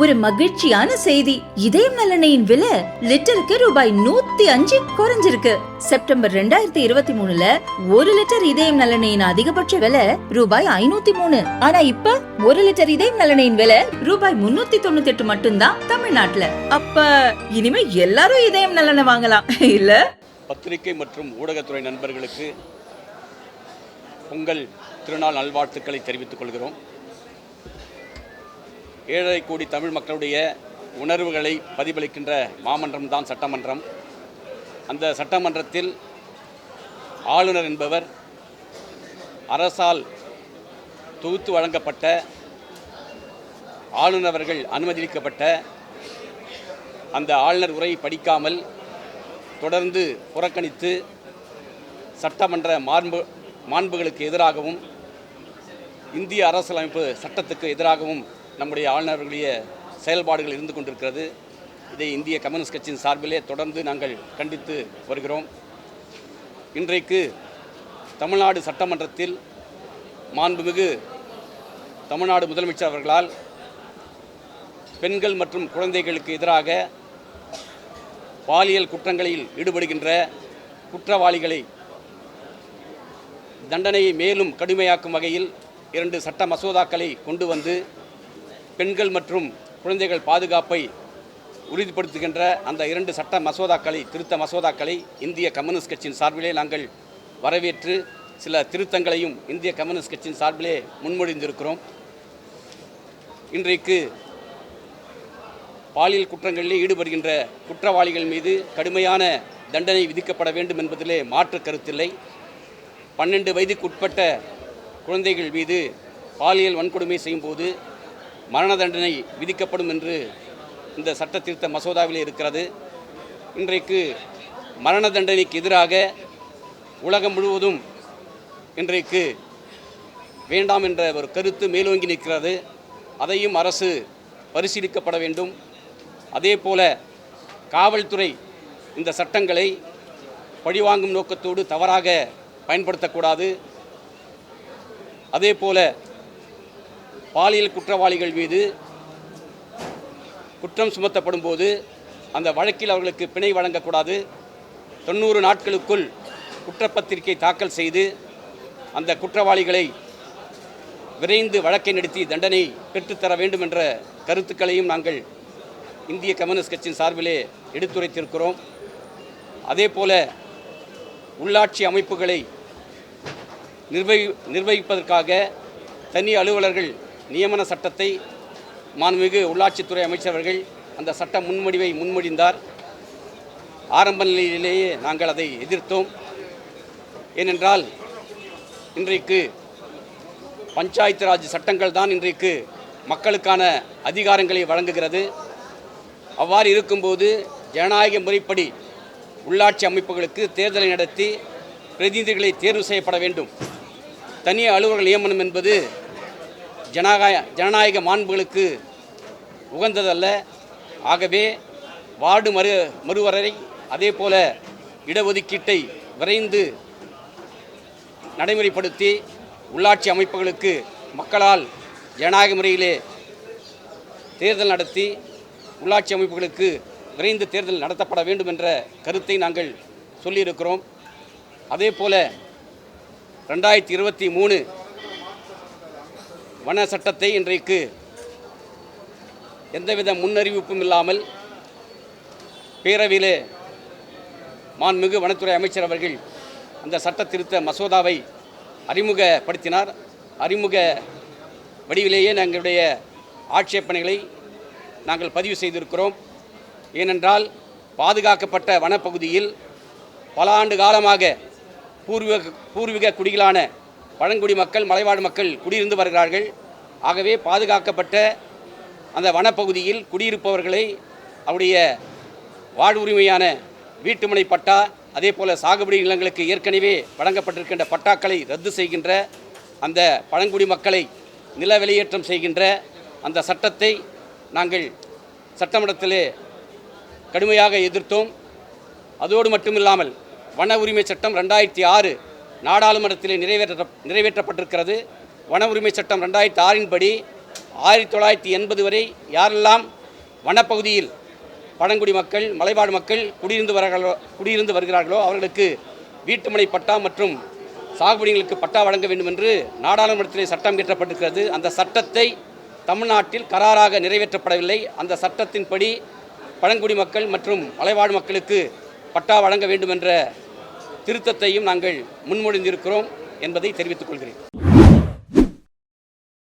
ஒரு மகிழ்ச்சியான செய்தி. இதயம் நலனையின் விலை லிட்டருக்கு ரூபாய் நூத்தி அஞ்சு குறைஞ்சிருக்கு. செப்டம்பர் ரெண்டாயிரத்தி இருபத்தி மூணுல ஒரு லிட்டர் இதயம் நலனையின் அதிகபட்ச விலை ரூபாய் ஐநூத்தி மூணு. ஆனா இப்ப ஒரு லிட்டர் இதயம் நலனையின் விலை ரூபாய் முன்னூத்தி தொண்ணூத்தி எட்டு மட்டும்தான் தமிழ்நாட்டுல. அப்ப இனிமே எல்லாரும் இதயம் நலனை வாங்கலாம். இல்ல? பத்திரிகை மற்றும் ஊடகத்துறை நண்பர்களுக்கு பொங்கல் திருநாள் நல்வாழ்த்துக்களை தெரிவித்துக் கொள்கிறோம். ஏழரை கோடி தமிழ் மக்களுடைய உணர்வுகளை பிரதிபலிக்கின்ற மாமன்றம் தான் சட்டமன்றம். அந்த சட்டமன்றத்தில் ஆளுநர் என்பவர் அரசால் தொகுத்து வழங்கப்பட்ட ஆளுநர்கள் அனுமதிக்கப்பட்ட அந்த ஆளுநர் உரை படிக்காமல் தொடர்ந்து புறக்கணித்து சட்டமன்ற மாண்பு மாண்புகளுக்கு எதிராகவும் இந்திய அரசியலமைப்பு சட்டத்துக்கு எதிராகவும் நம்முடைய ஆளுநர்களுடைய செயல்பாடுகள் இருந்து கொண்டிருக்கிறது. இதை இந்திய கம்யூனிஸ்ட் கட்சியின் சார்பிலே தொடர்ந்து நாங்கள் கண்டித்து வருகிறோம். இன்றைக்கு தமிழ்நாடு சட்டமன்றத்தில் மாண்புமிகு தமிழ்நாடு முதலமைச்சர் அவர்களால் பெண்கள் மற்றும் குழந்தைகளுக்கு எதிராக பாலியல் குற்றங்களில் ஈடுபடுகின்ற குற்றவாளிகளை தண்டனையை மேலும் கடுமையாக்கும் வகையில் இரண்டு சட்ட மசோதாக்களை கொண்டு வந்து பெண்கள் மற்றும் குழந்தைகள் பாதுகாப்பை உறுதிப்படுத்துகின்ற அந்த இரண்டு சட்ட மசோதாக்களை திருத்த மசோதாக்களை இந்திய கம்யூனிஸ்ட் கட்சியின் சார்பிலே நாங்கள் வரவேற்று சில திருத்தங்களையும் இந்திய கம்யூனிஸ்ட் கட்சியின் சார்பிலே முன்மொழிந்திருக்கிறோம். இன்றைக்கு பாலியல் குற்றங்களிலே ஈடுபடுகின்ற குற்றவாளிகள் மீது கடுமையான தண்டனை விதிக்கப்பட வேண்டும் என்பதிலே மாற்று கருத்தில்லை. பன்னெண்டு வயதுக்கு உட்பட்ட குழந்தைகள் மீது பாலியல் வன்கொடுமை செய்யும்போது மரண தண்டனை விதிக்கப்படும் என்று இந்த சட்ட திருத்த மசோதாவில் இருக்கிறது. இன்றைக்கு மரண தண்டனைக்கு எதிராக உலகம் முழுவதும் இன்றைக்கு வேண்டாம் என்ற ஒரு கருத்து மேலோங்கி நிற்கிறது. அதையும் அரசு பரிசீலிக்கப்பட வேண்டும். அதே போல காவல்துறை இந்த சட்டங்களை பழிவாங்கும் நோக்கத்தோடு தவறாக பயன்படுத்தக்கூடாது. அதே போல பாலியல் குற்றவாளிகள் மீது குற்றம் சுமத்தப்படும் போது அந்த வழக்கில் அவர்களுக்கு பிணை வழங்கக்கூடாது. தொண்ணூறு நாட்களுக்குள் குற்றப்பத்திரிகை தாக்கல் செய்து அந்த குற்றவாளிகளை விரைந்து வழக்கை நடத்தி தண்டனை பெற்றுத்தர வேண்டும் என்ற கருத்துக்களையும் நாங்கள் இந்திய கம்யூனிஸ்ட் கட்சியின் சார்பிலே எடுத்துரைத்திருக்கிறோம். அதே போல உள்ளாட்சி அமைப்புகளை நிர்வகி நிர்வகிப்பதற்காக தனி அலுவலர்கள் நியமன சட்டத்தை மாண்புமிகு உள்ளாட்சித்துறை அமைச்சர்கள் அந்த சட்ட முன்மொழிவை முன்மொழிந்தார். ஆரம்ப நிலையிலேயே நாங்கள் அதை எதிர்த்தோம். ஏனென்றால் இன்றைக்கு பஞ்சாயத்து ராஜ் சட்டங்கள் தான் இன்றைக்கு மக்களுக்கான அதிகாரங்களை வழங்குகிறது. அவ்வாறு இருக்கும்போது ஜனநாயக முறைப்படி உள்ளாட்சி அமைப்புகளுக்கு தேர்தலை நடத்தி பிரதிநிதிகளை தேர்வு செய்யப்பட வேண்டும். தனி அலுவலர்கள் நியமனம் என்பது ஜனநாய ஜனநாயக மாண்புகளுக்கு உகந்ததல்ல. ஆகவே வார்டு மறு மறுவரை அதே போல இடஒதுக்கீட்டை விரைந்து நடைமுறைப்படுத்தி உள்ளாட்சி அமைப்புகளுக்கு மக்களால் ஜனநாயக முறையிலே தேர்தல் நடத்தி உள்ளாட்சி அமைப்புகளுக்கு விரைந்து தேர்தல் நடத்தப்பட வேண்டும் என்ற கருத்தை நாங்கள் சொல்லியிருக்கிறோம். அதே போல ரெண்டாயிரத்தி இருபத்தி மூணு வன சட்டத்தை இன்றைக்கு எந்தவித முன்னறிவிப்பும் இல்லாமல் பேரவையிலே மான்மிகு வனத்துறை அமைச்சர் அவர்கள் அந்த சட்ட திருத்த மசோதாவை அறிமுகப்படுத்தினார். அறிமுக வடிவிலேயே எங்களுடைய ஆட்சேபனைகளை நாங்கள் பதிவு செய்திருக்கிறோம். ஏனென்றால் பாதுகாக்கப்பட்ட வனப்பகுதியில் பல ஆண்டு காலமாக பூர்வீக பூர்வீக குடிகளான பழங்குடி மக்கள் மலைவாழ் மக்கள் குடியிருந்து வருகிறார்கள். ஆகவே பாதுகாக்கப்பட்ட அந்த வனப்பகுதியில் குடியிருப்பவர்களை அவருடைய வாழ்வுரிமையான வீட்டுமனை பட்டா அதே போல் சாகுபடி நிலங்களுக்கு ஏற்கனவே வழங்கப்பட்டிருக்கின்ற பட்டாக்களை ரத்து செய்கின்ற அந்த பழங்குடி மக்களை நில வெளியேற்றம் செய்கின்ற அந்த சட்டத்தை நாங்கள் சட்டமன்றத்திலே கடுமையாக எதிர்த்தோம். அதோடு மட்டுமில்லாமல் வன உரிமை சட்டம் ரெண்டாயிரத்தி ஆறு நாடாளுமன்றத்திலே நிறைவேற்ற நிறைவேற்றப்பட்டிருக்கிறது. வன உரிமை சட்டம் ரெண்டாயிரத்தி ஆறின்படி ஆயிரத்தி தொள்ளாயிரத்தி எண்பது வரை யாரெல்லாம் வனப்பகுதியில் பழங்குடி மக்கள் மலைவாழ் மக்கள் குடியிருந்து வருகிறார்களோ குடியிருந்து வருகிறார்களோ அவர்களுக்கு வீட்டுமனை பட்டா மற்றும் சாகுபடிகளுக்கு பட்டா வழங்க வேண்டும் என்று நாடாளுமன்றத்திலே சட்டம் இயற்றப்பட்டிருக்கிறது. அந்த சட்டத்தை தமிழ்நாட்டில் கராராக நிறைவேற்றப்படவில்லை. அந்த சட்டத்தின்படி பழங்குடி மக்கள் மற்றும் மலைவாழ் மக்களுக்கு பட்டா வழங்க வேண்டும் என்ற திருத்தத்தையும் நாங்கள் முன்மொழிந்திருக்கிறோம் என்பதை தெரிவித்துக் கொள்கிறேன்.